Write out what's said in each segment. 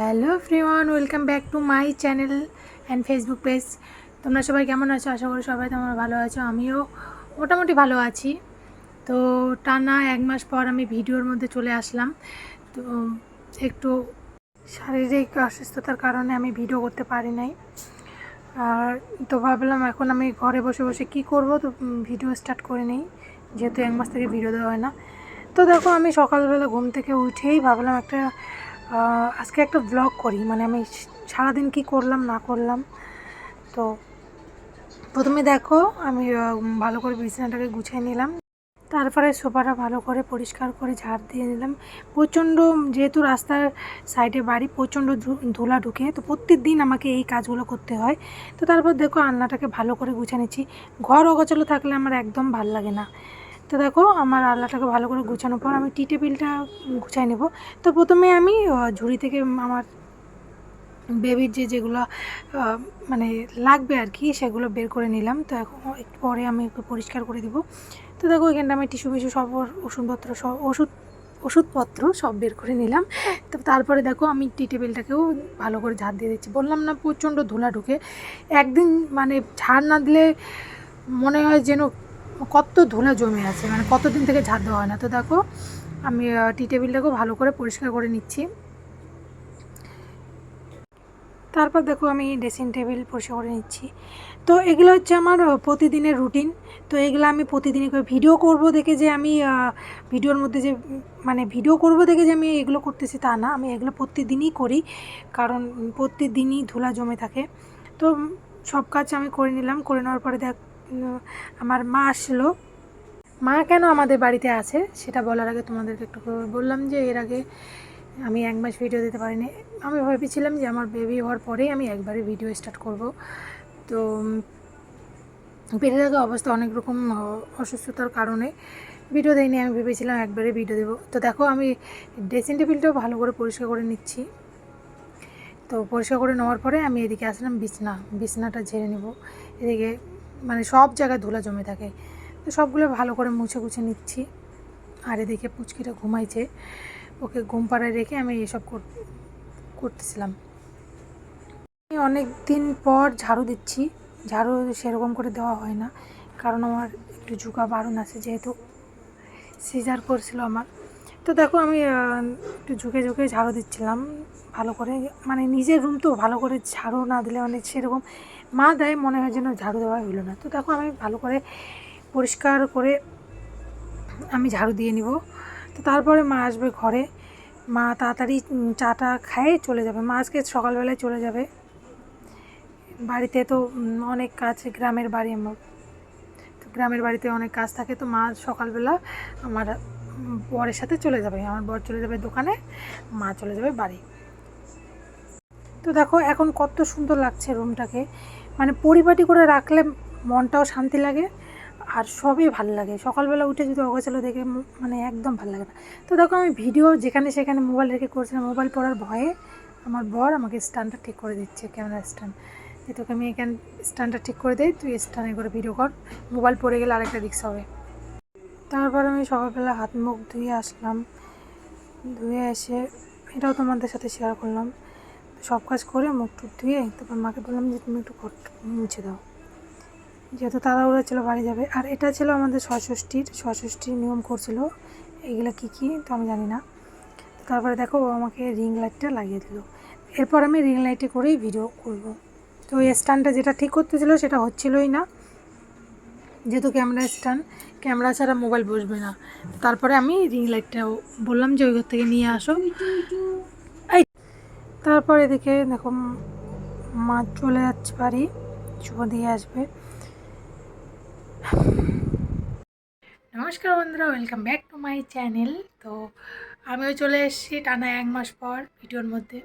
Hello ফ্রিওয়ান welcome back to my channel and Facebook page. তোমরা সবাই কেমন আছো? আশা করি সবাই তোমরা ভালো আছো, আমিও মোটামুটি ভালো আছি। তো টানা এক মাস পর আমি ভিডিওর মধ্যে চলে আসলাম। তো একটু শারীরিক অসুস্থতার কারণে আমি ভিডিও করতে পারি নাই। আর তো ভাবলাম এখন আমি ঘরে বসে বসে কি করব? তো ভিডিও স্টার্ট করে নেই, যেহেতু এক মাস থেকে ভিডিও দেওয়া হয় না। তো দেখো আমি সকালবেলা ঘুম থেকে উঠেই ভাবলাম একটা আজকে একটা ব্লগ করি মানে আমি সারাদিন কি করলাম, না করলাম। তো প্রথমে দেখো, আমি ভালো করে বিছানাটাকে গুছিয়ে নিলাম। তারপরে সোফাটা ভালো করে পরিষ্কার করে ঝাড় দিয়ে নিলাম। প্রচণ্ড, যেহেতু রাস্তার সাইডে বাড়ি, প্রচণ্ড ধুলা ঢুকে, তো প্রত্যেক দিন আমাকে এই কাজগুলো করতে হয়। তো তারপর দেখো, আলনাটাকে ভালো করে গুছিয়ে নিচ্ছি। ঘর অগোছালো থাকলে আমার একদম ভালো লাগে না। তো দেখো আমার আলনাটাকে ভালো করে গুছানোর পর আমি টি টেবিলটা গুছাই নেব। তো প্রথমে আমি ঝুড়ি থেকে আমার বেবির যে যেগুলো মানে লাগবে আর কি সেগুলো বের করে নিলাম। তো এখন একটু পরে আমি একটু পরিষ্কার করে দিব। তো দেখো এখানটা আমি টিস্যু ফিস্যু সব ওষুধপত্র সব, ওষুধ, ওষুধপত্র সব বের করে নিলাম। তো তারপরে দেখো আমি টি টেবিলটাকেও ভালো করে ঝাড় দিয়ে দিচ্ছি। বললাম না প্রচণ্ড ধুলা ঢুকে। একদিন মানে ঝাড় না দিলে মনে হয় যেন কত ধুলা জমে আছে মানে কতদিন থেকে ঝাড় দেওয়া হয় না। তো দেখো, আমি টি টেবিলটাকেও ভালো করে পরিষ্কার করে নিচ্ছি। তারপর দেখো, আমি ড্রেসিং টেবিল পরিষ্কার করে নিচ্ছি। তো এগুলো হচ্ছে আমার প্রতিদিনের রুটিন তো এগুলো আমি প্রতিদিনই করে ভিডিও করব দেখে যে আমি ভিডিওর মধ্যে যে মানে ভিডিও করব দেখে যে আমি এগুলো করতেছি তা না। আমি এগুলো প্রতিদিনই করি, কারণ প্রতিদিনই ধুলা জমে থাকে। তো সব কাজ আমি করে নিলাম। করে নেওয়ার পরে দেখ আমার মা আসলো। মা কেন আমাদের বাড়িতে আছে সেটা বলার আগে তোমাদেরকে একটু বললাম যে এর আগে আমি এক মাস ভিডিও দিতে পারিনি। আমি ভেবেছিলাম যে আমার বেবি হওয়ার পরেই আমি একবারে ভিডিও স্টার্ট করব। তো পেটে থাকা অবস্থা অনেক রকম অসুস্থতার কারণে ভিডিও দেয়নি আমি ভেবেছিলাম একবারে ভিডিও দেবো। তো দেখো, আমি ড্রেসিং টেবিলটাও ভালো করে পরিষ্কার করে নিচ্ছি। তো পরিষ্কার করে নেওয়ার পরে আমি এদিকে আসলাম, বিছনা, বিছনাটা ঝেড়ে নেব। এদিকে মানে সব জায়গায় ধুলা জমে থাকে। তো সবগুলো ভালো করে মুছে গুছে নিচ্ছি। আর এদিকে পুচকিটা ঘুমাইছে। ওকে ঘুম পাড়ায় রেখে আমি এসব কর- করতেছিলাম। অনেক দিন পর ঝাড়ু দিচ্ছি। ঝাড়ু সেরকম করে দেওয়া হয় না। কারণ আমার একটু ঝুঁকা বারণ আছে যেহেতু সিজার করছিল আমার। তো দেখো আমি একটু ঝুঁকে ঝুঁকে ঝাড়ু দিচ্ছিলাম ভালো করে। মানে নিজের রুম তো ভালো করে ঝাড়ু না দিলে মানে সেরকম মা দেয়, মনে হয় যেন ঝাড়ু দেওয়া হলো না। তো দেখো আমি ভালো করে পরিষ্কার করে আমি ঝাড়ু দিয়ে নিব। তো তারপরে মা আসবে ঘরে। মা তাড়াতাড়ি চাটা খায় চলে যাবে। মা আজকে সকালবেলায় চলে যাবে। বাড়িতে তো অনেক কাজ, গ্রামের বাড়ি আমার। তো গ্রামের বাড়িতে অনেক কাজ থাকে। তো মা সকালবেলা আমার বরের সাথে চলে যাবে। আমার বর চলে যাবে দোকানে, মা চলে যাবে বাড়ি। তো দেখো, এখন কত সুন্দর লাগছে রুমটাকে। মানে পরিপাটি করে রাখলে মনটাও শান্তি লাগে, আর সবই ভালো লাগে। সকালবেলা উঠে যদি অগোছালো দেখে মানে একদম ভালো লাগে না। তো দেখো, আমি ভিডিও যেখানে সেখানে মোবাইল রেখে করছিলাম, মোবাইল পড়ার ভয়ে আমার বর আমাকে স্ট্যান্ডটা ঠিক করে দিচ্ছে, ক্যামেরা স্ট্যান্ড। যে তোকে আমি এখানে স্ট্যান্ডটা ঠিক করে দেই, তুই স্ট্যান্ডে করে ভিডিও কর। মোবাইল পড়ে গেলে আরেকটা রিক্স হবে। তারপর আমি সকালবেলা হাত মুখ ধুয়ে আসলাম। ধুয়ে এসে এটাও তোমাদের সাথে শেয়ার করলাম। সব কাজ করে মুখ টুক ধুয়ে তারপর মাকে বললাম যে, তুমি একটু মুছে দাও। যেহেতু তাড়াহুড়ো ছিল, বাড়ি যাবে। আর এটা ছিল আমাদের ষষ্ঠীর ষষ্ঠীর নিয়ম করছিল। এগুলো কী কী তো আমি জানি না। তারপরে দেখো, ও আমাকে রিং লাইটটা লাগিয়ে দিল। এরপর আমি রিং লাইটে করেই ভিডিও করব। তো ওই স্ট্যান্ডটা যেটা ঠিক করতেছিল, সেটা হচ্ছিলই না। যেহেতু ক্যামেরা স্ট্যান্ড ক্যামেরা ছাড়া মোবাইল বসবে না। তারপরে আমি রিং লাইটটা বললাম যে ওই ঘর থেকে নিয়ে আসো। এই, তারপর এদিকে দেখো মা চলে যাচ্ছে বাড়ি, শুভ দিয়ে আসবে। নমস্কার বন্ধুরা welcome back to my channel তো আমিও চলে এসেছি টানা এক মাস পর ভিডিওর মধ্যে।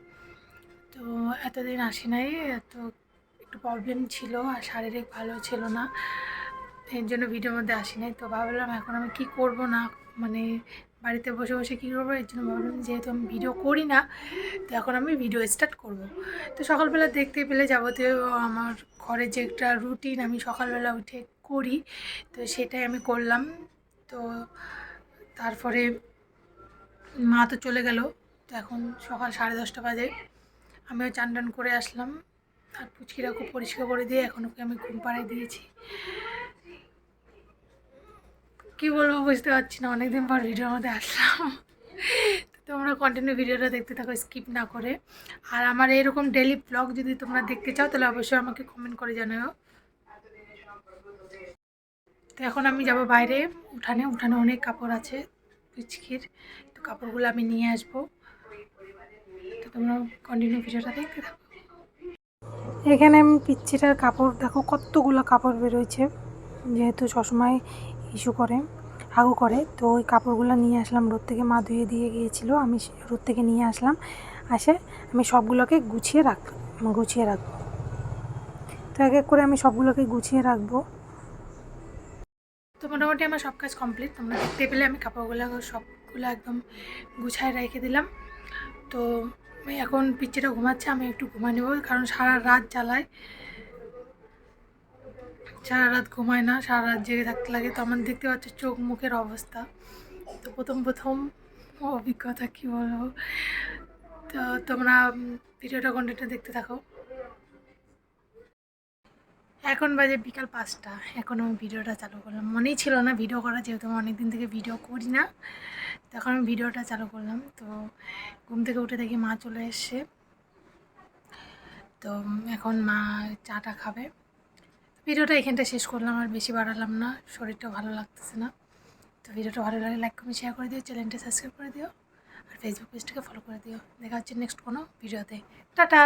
তো এতদিন আসি নাই তো একটু প্রবলেম ছিল আর শারীরিক ভালো ছিল না। এর জন্য ভিডিওর মধ্যে আসি নাই। তো ভাবলাম এখন আমি কি করব না মানে বাড়িতে বসে বসে কী করব, এর জন্য ভাবলাম যেহেতু আমি ভিডিও করি না, তো এখন আমি ভিডিও স্টার্ট করব। তো সকালবেলা দেখতে পেলে যাবতীয় আমার ঘরের যে একটা রুটিন আমি সকালবেলা উঠে করি, তো সেটাই আমি করলাম। তো তারপরে মা তো চলে গেল, তো এখন সকাল সাড়ে দশটা বাজে। আমিও চান করে আসলাম, আর পুচকিরা খুব পরিষ্কার করে দিয়ে এখন ওকে আমি ঘুম পাড়ায় দিয়েছি। কি বলব বুঝতে পারছি না, অনেকদিন পর ভিডিওর মধ্যে আসলাম। তোমরা কন্টিনিউ ভিডিওটা দেখতে থাকো স্কিপ না করে। আর আমার এরকম ডেলি ব্লগ যদি তোমরা দেখতে চাও, তাহলে অবশ্যই আমাকে কমেন্ট করে জানাও তো এখন আমি যাব বাইরে, উঠানে। উঠানে অনেক কাপড় আছে, পিচকির। তো কাপড়গুলো আমি নিয়ে আসব। তো তোমরা কন্টিনিউ ভিডিওটা দেখতে থাকো। এখানে আমি পিচ্ছিটার কাপড়, দেখো কতগুলো কাপড় বেরোয়েছে যেহেতু সবসময় ইস্যু করে হাগু করে। তো ওই কাপড়গুলো নিয়ে আসলাম, রোদ থেকে মা ধুয়ে দিয়ে গিয়েছিল। আমি রোদ থেকে নিয়ে আসলাম আসে আমি সবগুলোকে গুছিয়ে রাখ, গুছিয়ে রাখব। তো এক এক করে আমি সবগুলোকে গুছিয়ে রাখব। তো মোটামুটি আমার সব কাজ কমপ্লিট। তোমরা দেখতে পেলে আমি কাপড়গুলো সবগুলো একদম গুছায় রেখে দিলাম। তো এখন পিচ্চিটা ঘুমাচ্ছে, আমি একটু ঘুমাই নেব, কারণ সারা রাত জ্বালায়। সারা রাত ঘুমায় না, সারা রাত জেগে থাকতে লাগে। তো আমার দেখতে পাচ্ছ চোখ মুখের অবস্থা। তো প্রথম প্রথম অভিজ্ঞতা কী বলব? তো তোমরা ভিডিওটা কন্টিনিউ দেখতে থাকো। এখন বাজে বিকাল পাঁচটা। এখন আমি ভিডিওটা চালু করলাম। মনেই ছিল না ভিডিও করা, যেহেতু আমি অনেক দিন থেকে ভিডিও করি না। তো এখন আমি ভিডিওটা চালু করলাম। তো ঘুম থেকে উঠে দেখি মা চলে এসছে। তো এখন মা চাটা খাবে। ভিডিওটা এখানটা শেষ করলাম, আর বেশি বাড়ালাম না, শরীরটা ভালো লাগতেছে না। তো ভিডিওটা ভালো লাগে লাইক কমেন্ট শেয়ার করে দিও চ্যানেলটা সাবস্ক্রাইব করে দিও, আর ফেসবুক পেজটাকে ফলো করে দিও। দেখা হচ্ছে নেক্সট কোনো ভিডিওতে। টাটা!